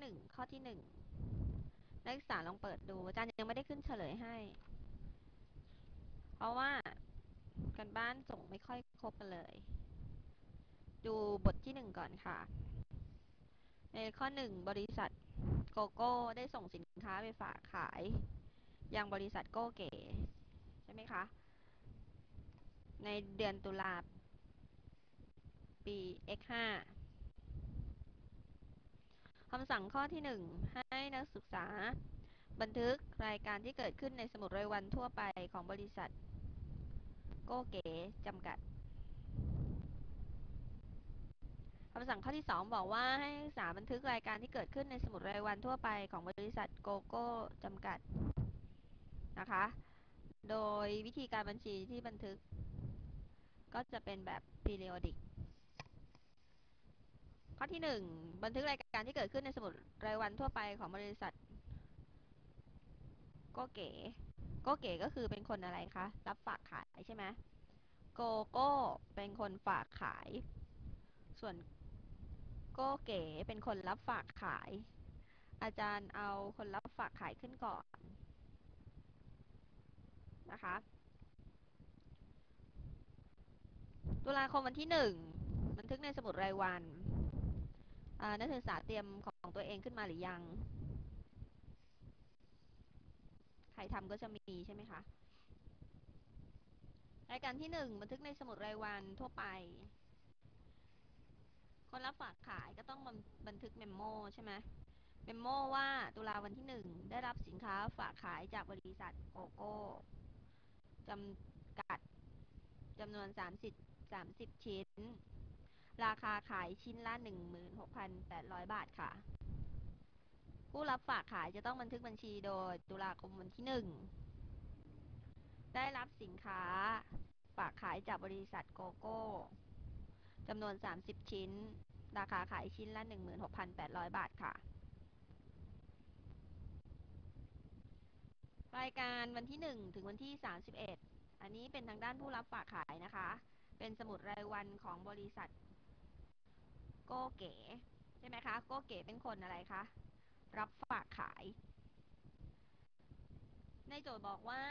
หนึ่งข้อที่หนึ่งนักศึกษาลองเปิดดูอาจารย์ยังไม่ได้ขึ้นเฉลยให้ เพราะว่ากันบ้านส่งไม่ค่อยครบกันเลย ดูบทที่หนึ่งก่อนค่ะในข้อหนึ่งบริษัทโกโก้ได้ส่งสินค้าไปฝากขายยังบริษัทโกเก๋ใช่ไหมคะ ในเดือนตุลาปี x5 ำสั่งข้อที่ 1 ให้นักศึกษา บันทึกรายการที่เกิดขึ้นในสมุดรายวันทั่วไปของบริษัท โกเก๋จำกัดคำสั่งข้อที่ 2 บอกว่าให้นักศึกษาบันทึกรายการที่เกิดขึ้นในสมุดรายวันทั่วไปของบริษัทโกโก้จำกัดนะคะ โดยวิธีการบัญชีที่บันทึก ก็จะเป็นแบบ periodic ข้อที่ 1 บันทึกรายการที่เกิดขึ้นในสมุดรายวันทั่วไปของบริษัทโกเก๋โกเก๋ก็คือเป็นคนอะไรคะ รับฝากขายใช่ไหมโกโก้เป็นคนฝากขาย ส่วนโกเก๋เป็นคนรับฝากขาย อาจารย์เอาคนรับฝากขายขึ้นก่อนนะคะ ตุลาคมวันที่ 1 บันทึกในสมุดรายวัน นักศึกษาเตรียมของตัวเองขึ้นมาหรือยัง ใครทำก็จะมีใช่ไหมคะ รายการที่1บันทึกในสมุดรายวันทั่วไป คนรับฝากขายก็ต้องบันทึกเมมโมใช่ไหมเมมโมว่าตุลาวันที่1ได้รับสินค้าฝากขายจากบริษัทโกโก้จำกัดจำนวน 30 30 ชิ้น ราคาขายชิ้นละ 16,800 บาทค่ะ ผู้รับฝากขายจะต้องบันทึกบัญชีโดยตุลาคมวันที่ 1 ได้รับสินค้าฝากขายจากบริษัทโกโก้จำนวน 30 ชิ้น ราคาขายชิ้นละ 16,800 บาทค่ะ รายการวันที่ 1 ถึงวันที่ 31 อันนี้เป็นทางด้านผู้รับฝากขายนะคะ เป็นสมุดรายวันของบริษัท โกเก๋ใช่ไหมคะโกเก๋เป็นคนอะไรคะรับฝากขาย ในโจทย์บอกว่า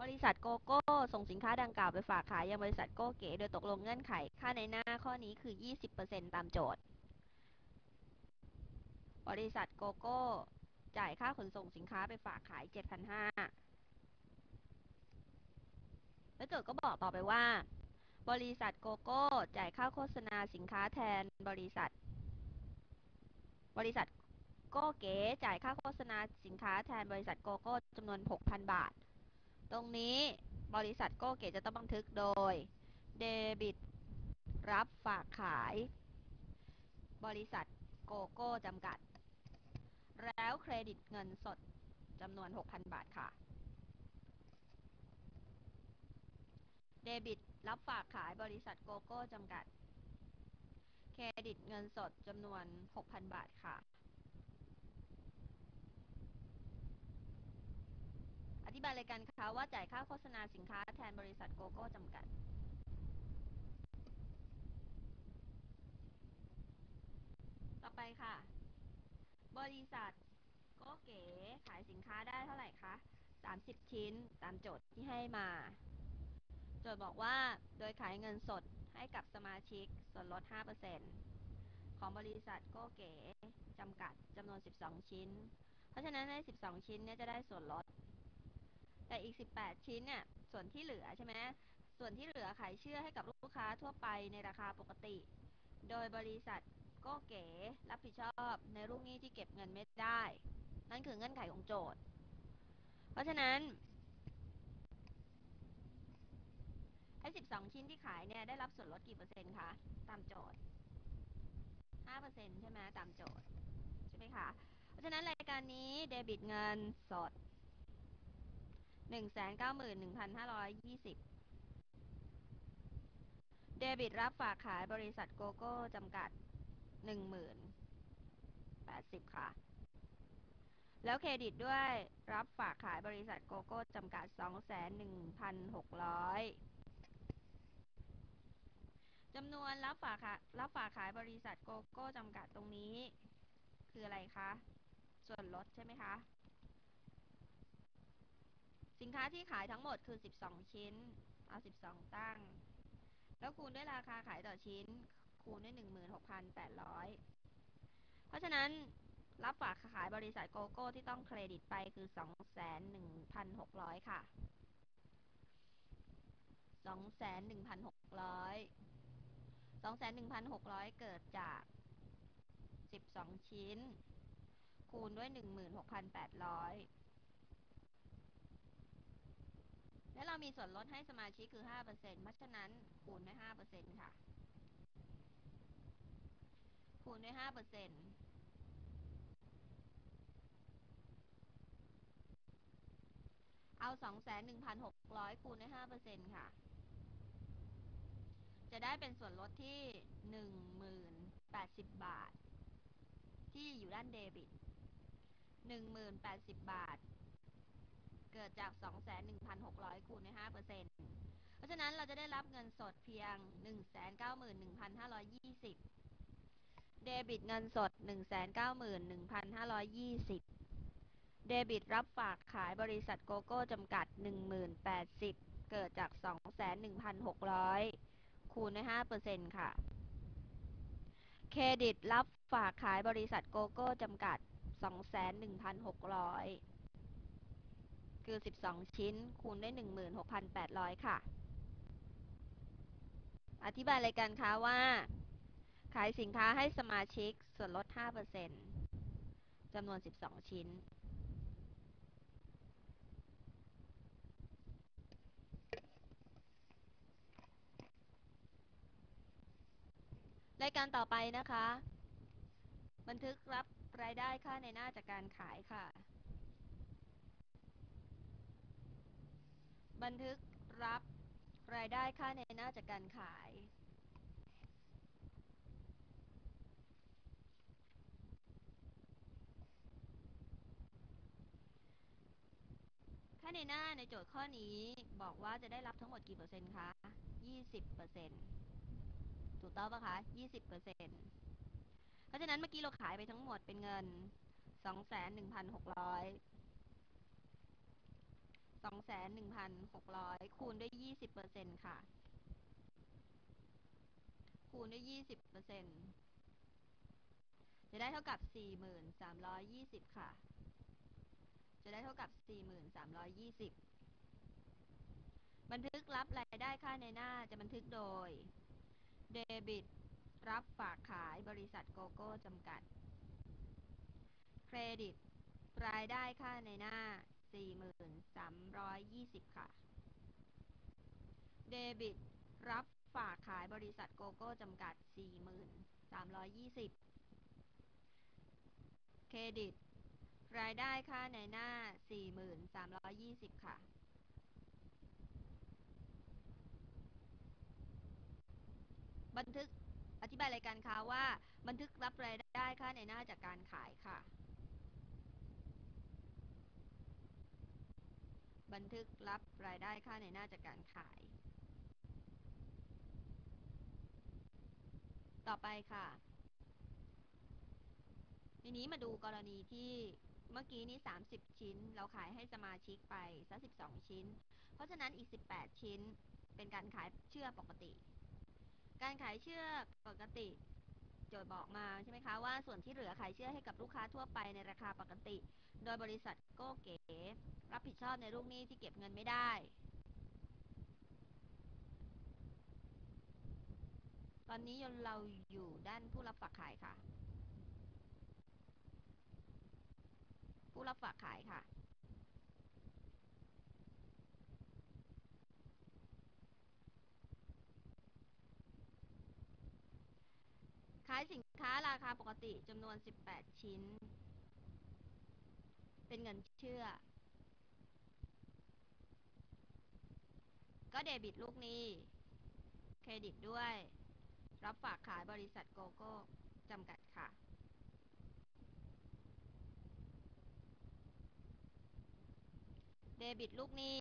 บริษัทโกโก้ส่งสินค้าดังกล่าวไปฝากขายยังบริษัทโกเก๋โดยตกลงเงื่อนไข ค่าในหน้าข้อนี้คือ 20%ตามโจทย์ บริษัทโกโก้จ่ายค่าขนส่งสินค้าไปฝากขาย 7,500แล้วโจทย์ก็บอกต่อไปว่า บริษัทโกโก้ จ่ายค่าโฆษณาสินค้าแทนบริษัท บริษัทโกเก๋จ่ายค่าโฆษณาสินค้าแทนบริษัทโกโก้จำนวน 6,000 บาท ตรงนี้บริษัทโกเก๋จะต้องบันทึกโดยเดบิตรับฝากขาย บริษัทโกโก้จำกัด แล้วเครดิตเงินสดจำนวน 6,000 บาทค่ะ เดบิต รับฝากขายบริษัทโกโก้จำกัด เครดิตเงินสดจำนวน 6,000 บาทค่ะ อธิบายรายการคะว่าจ่ายค่าโฆษณาสินค้าแทนบริษัทโกโก้จำกัดต่อไปค่ะ บริษัทโกเก๋ขายสินค้าได้เท่าไหร่คะ 30 ชิ้นตามโจทย์ที่ให้มา โจทย์บอกว่าโดยขายเงินสดให้กับสมาชิกส่วนลด 5%ของบริษัทโกเก๋จำกัดจำนวน 12 ชิ้น เพราะฉะนั้นใน 12 ชิ้นเนี่ยจะได้ส่วนลด แต่อีก 18 ชิ้นเนี่ยส่วนที่เหลือใช่ไหมส่วนที่เหลือขายเชื่อให้กับลูกค้าทั่วไปในราคาปกติ โดยบริษัทโกเก๋รับผิดชอบในลูกหนี้ที่เก็บเงินไม่ได้ นั่นคือเงื่อนไขของโจทย์ เพราะฉะนั้น ไอ้12ชิ้นที่ขายเนี่ยได้รับส่วนลดกี่เปอร์เซ็นต์คะ ตามโจทย์5%ใช่ไหมตามโจทย์ ใช่ไหมคะ เพราะฉะนั้นรายการนี้เดบิตเงินสด191,520เก้าหมื่นหนึ่งพันห้าร้อยยี่สิบเดบิตรับฝากขายบริษัทโกโก้จำกัด10,080ค่ะ แล้วเครดิตด้วยรับฝากขายบริษัทโกโก้จำกัด2,1,600 จำนวนรับฝากค่ะรับฝากขายบริษัทโกโก้จำกัดตรงนี้ คืออะไรคะ ส่วนลดใช่ไหมคะ สินค้าที่ขายทั้งหมดคือ 12 ชิ้น เอา 12 ตั้ง แล้วคูณด้วยราคาขายต่อชิ้น คูณด้วย 16,800 เพราะฉะนั้นรับฝากขายบริษัทโกโก้ที่ต้องเครดิตไปคือ 21,600 ค่ะ 21,600 21,600 เกิดจาก 12 ชิ้น คูณด้วย 16,800 และเรามีส่วนลดให้สมาชิกคือ 5%เพราะฉะนั้นคูณด้วย 5%ค่ะ คูณด้วย 5%เอา 21,600 คูณด้วย5%ค่ะ จะได้เป็นส่วนลดที่ 1080 บาท ที่อยู่ด้านเดบิต 1080 บาท เกิดจาก 21,600 คูณด้วย5%เพราะฉะนั้นเราจะได้รับเงินสดเพียง 191,520 เดบิตเงินสด 191,520 เดบิตรับฝากขายบริษัทโกโก้จำกัด 1080 เกิดจาก 21,600 คูณด้วย5%ค่ะ เครดิตรับฝากขายบริษัทโกโก้จำกัด 21,600 คือ 12 ชิ้น คูณด้วย16,800 ค่ะ อธิบายรายการค้าว่า ขายสินค้าให้สมาชิกส่วนลด 5%จำนวน 12 ชิ้น รายการต่อไปนะคะ บันทึกรับรายได้ค่าในหน้าจากการขายค่ะ บันทึกรับรายได้ค่าในหน้าจากการขาย ค่าในหน้าในโจทย์ข้อนี้บอกว่าจะได้รับทั้งหมดกี่เปอร์เซ็นต์คะ 20เปอร์เซ็นต์ ถูกต้องปะคะ20เปอร์เซ็นต์เพราะฉะนั้นเมื่อกี้เราขายไปทั้งหมดเป็นเงิน21,600 21,600คูณด้วย20%ค่ะ คูณด้วย20%จะได้เท่ากับ4,320ค่ะ จะได้เท่ากับ4,320บันทึกรับรายได้ค่าในหน้าจะบันทึกโดย เดบิต รับฝากขายบริษัทโกโก้ จำกัด เครดิต รายได้ค่าในหน้า 4,320 ค่ะ เดบิต รับฝากขายบริษัทโกโก้ จำกัด 4,320 เครดิต รายได้ค่าในหน้า 4,320 ค่ะ บันทึกอธิบายรายการค้าว่า บันทึกรับรายได้ค่าในหน้าจากการขายค่ะ บันทึกรับรายได้ค่าในหน้าจากการขาย ต่อไปค่ะทีนี้มาดูกรณีที่เมื่อกี้นี้ 30 ชิ้น เราขายให้สมาชิกไปสัก12 ชิ้น เพราะฉะนั้นอีก 18 ชิ้นเป็นการขายเชื่อปกติ การขายเชื่อปกติ โจทย์บอกมาใช่ไหมคะว่าส่วนที่เหลือขายเชื่อให้กับลูกค้าทั่วไปในราคาปกติ โดยบริษัทโก้เก๋รับผิดชอบในลูกหนี้ที่เก็บเงินไม่ได้ ตอนนี้ยนเราอยู่ด้านผู้รับฝากขายค่ะ ผู้รับฝากขายค่ะ ขาย สินค้าราคาปกติจำนวน 18 ชิ้น เป็นเงินเชื่อ ก็เดบิตลูกหนี้ เครดิตด้วย รับฝากขายบริษัทโกโก้จำกัดค่ะ เดบิตลูกหนี้